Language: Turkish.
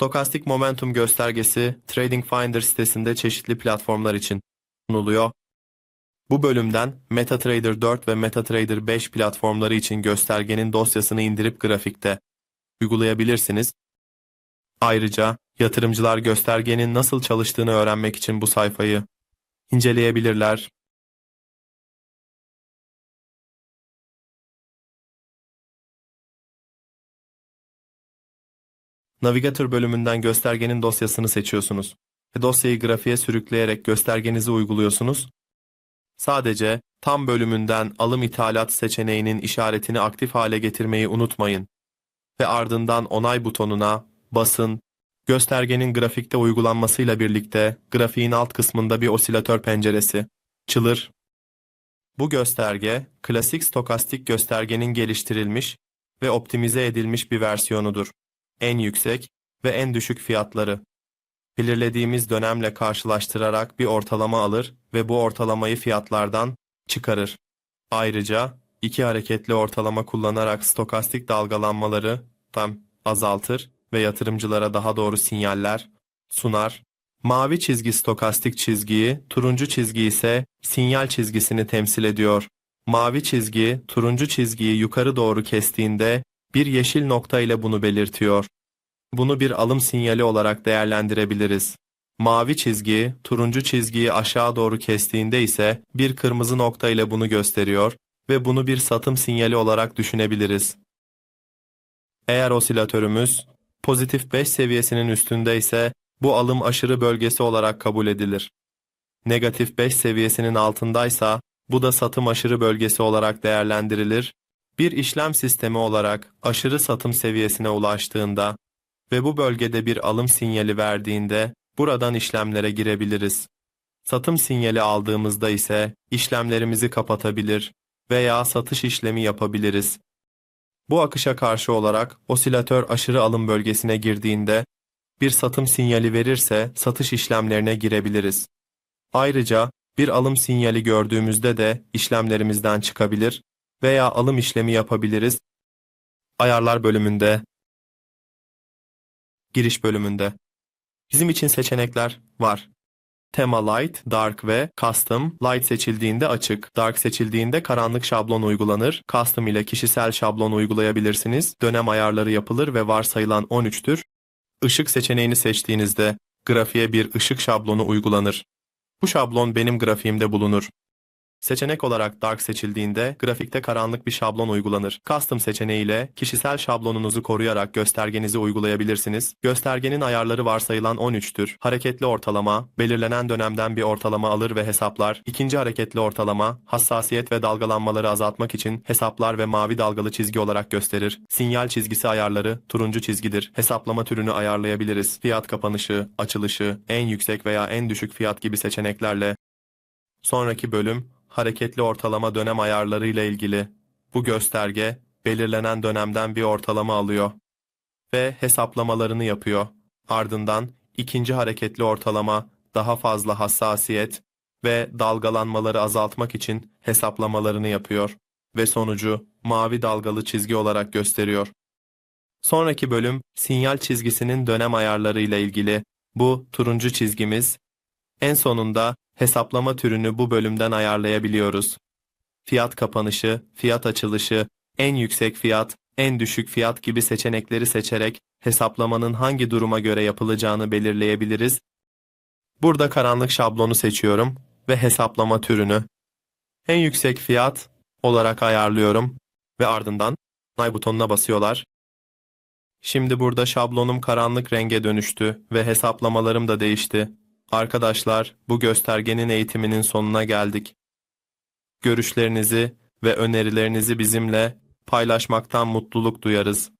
Stokastik Momentum göstergesi Trading Finder sitesinde çeşitli platformlar için sunuluyor. Bu bölümden MetaTrader 4 ve MetaTrader 5 platformları için göstergenin dosyasını indirip grafikte uygulayabilirsiniz. Ayrıca yatırımcılar göstergenin nasıl çalıştığını öğrenmek için bu sayfayı inceleyebilirler. Navigatör bölümünden göstergenin dosyasını seçiyorsunuz ve dosyayı grafiğe sürükleyerek göstergenizi uyguluyorsunuz. Sadece tam bölümünden alım ithalat seçeneğinin işaretini aktif hale getirmeyi unutmayın ve ardından onay butonuna basın. Göstergenin grafikte uygulanmasıyla birlikte grafiğin alt kısmında bir osilatör penceresi açılır. Bu gösterge klasik stokastik göstergenin geliştirilmiş ve optimize edilmiş bir versiyonudur. En yüksek ve en düşük fiyatları belirlediğimiz dönemle karşılaştırarak bir ortalama alır ve bu ortalamayı fiyatlardan çıkarır. Ayrıca iki hareketli ortalama kullanarak stokastik dalgalanmaları tam azaltır ve yatırımcılara daha doğru sinyaller sunar. Mavi çizgi stokastik çizgiyi, turuncu çizgi ise sinyal çizgisini temsil ediyor. Mavi çizgi, turuncu çizgiyi yukarı doğru kestiğinde bir yeşil nokta ile bunu belirtiyor. Bunu bir alım sinyali olarak değerlendirebiliriz. Mavi çizgi, turuncu çizgiyi aşağı doğru kestiğinde ise bir kırmızı nokta ile bunu gösteriyor ve bunu bir satım sinyali olarak düşünebiliriz. Eğer osilatörümüz pozitif 5 seviyesinin üstünde ise bu alım aşırı bölgesi olarak kabul edilir. Negatif 5 seviyesinin altındaysa bu da satım aşırı bölgesi olarak değerlendirilir. Bir işlem sistemi olarak aşırı satım seviyesine ulaştığında ve bu bölgede bir alım sinyali verdiğinde buradan işlemlere girebiliriz. Satım sinyali aldığımızda ise işlemlerimizi kapatabilir veya satış işlemi yapabiliriz. Bu akışa karşı olarak osilatör aşırı alım bölgesine girdiğinde bir satım sinyali verirse satış işlemlerine girebiliriz. Ayrıca bir alım sinyali gördüğümüzde de işlemlerimizden çıkabilir veya alım işlemi yapabiliriz. Ayarlar bölümünde Giriş bölümünde Bizim için seçenekler var. Tema Light, Dark ve Custom. Light seçildiğinde açık, Dark seçildiğinde karanlık şablon uygulanır. Custom ile kişisel şablon uygulayabilirsiniz. Dönem ayarları yapılır ve varsayılan 13'tür. Işık seçeneğini seçtiğinizde grafiğe bir ışık şablonu uygulanır. Bu şablon benim grafiğimde bulunur. Seçenek olarak Dark seçildiğinde grafikte karanlık bir şablon uygulanır. Custom seçeneğiyle kişisel şablonunuzu koruyarak göstergenizi uygulayabilirsiniz. Göstergenin ayarları varsayılan 13'tür. Hareketli ortalama, belirlenen dönemden bir ortalama alır ve hesaplar. İkinci hareketli ortalama, hassasiyet ve dalgalanmaları azaltmak için hesaplar ve mavi dalgalı çizgi olarak gösterir. Sinyal çizgisi ayarları turuncu çizgidir. Hesaplama türünü ayarlayabiliriz. Fiyat kapanışı, açılışı, en yüksek veya en düşük fiyat gibi seçeneklerle Sonraki bölüm hareketli ortalama dönem ayarları ile ilgili. Bu gösterge belirlenen dönemden bir ortalama alıyor ve hesaplamalarını yapıyor. Ardından ikinci hareketli ortalama daha fazla hassasiyet ve dalgalanmaları azaltmak için hesaplamalarını yapıyor ve sonucu mavi dalgalı çizgi olarak gösteriyor. Sonraki bölüm sinyal çizgisinin dönem ayarları ile ilgili. Bu turuncu çizgimiz. En sonunda Hesaplama türünü bu bölümden ayarlayabiliyoruz. Fiyat kapanışı, fiyat açılışı, en yüksek fiyat, en düşük fiyat gibi seçenekleri seçerek hesaplamanın hangi duruma göre yapılacağını belirleyebiliriz. Burada karanlık şablonu seçiyorum ve hesaplama türünü en yüksek fiyat olarak ayarlıyorum ve ardından onay butonuna basıyorlar. Şimdi burada şablonum karanlık renge dönüştü ve hesaplamalarım da değişti. Arkadaşlar, bu göstergenin eğitiminin sonuna geldik. Görüşlerinizi ve önerilerinizi bizimle paylaşmaktan mutluluk duyarız.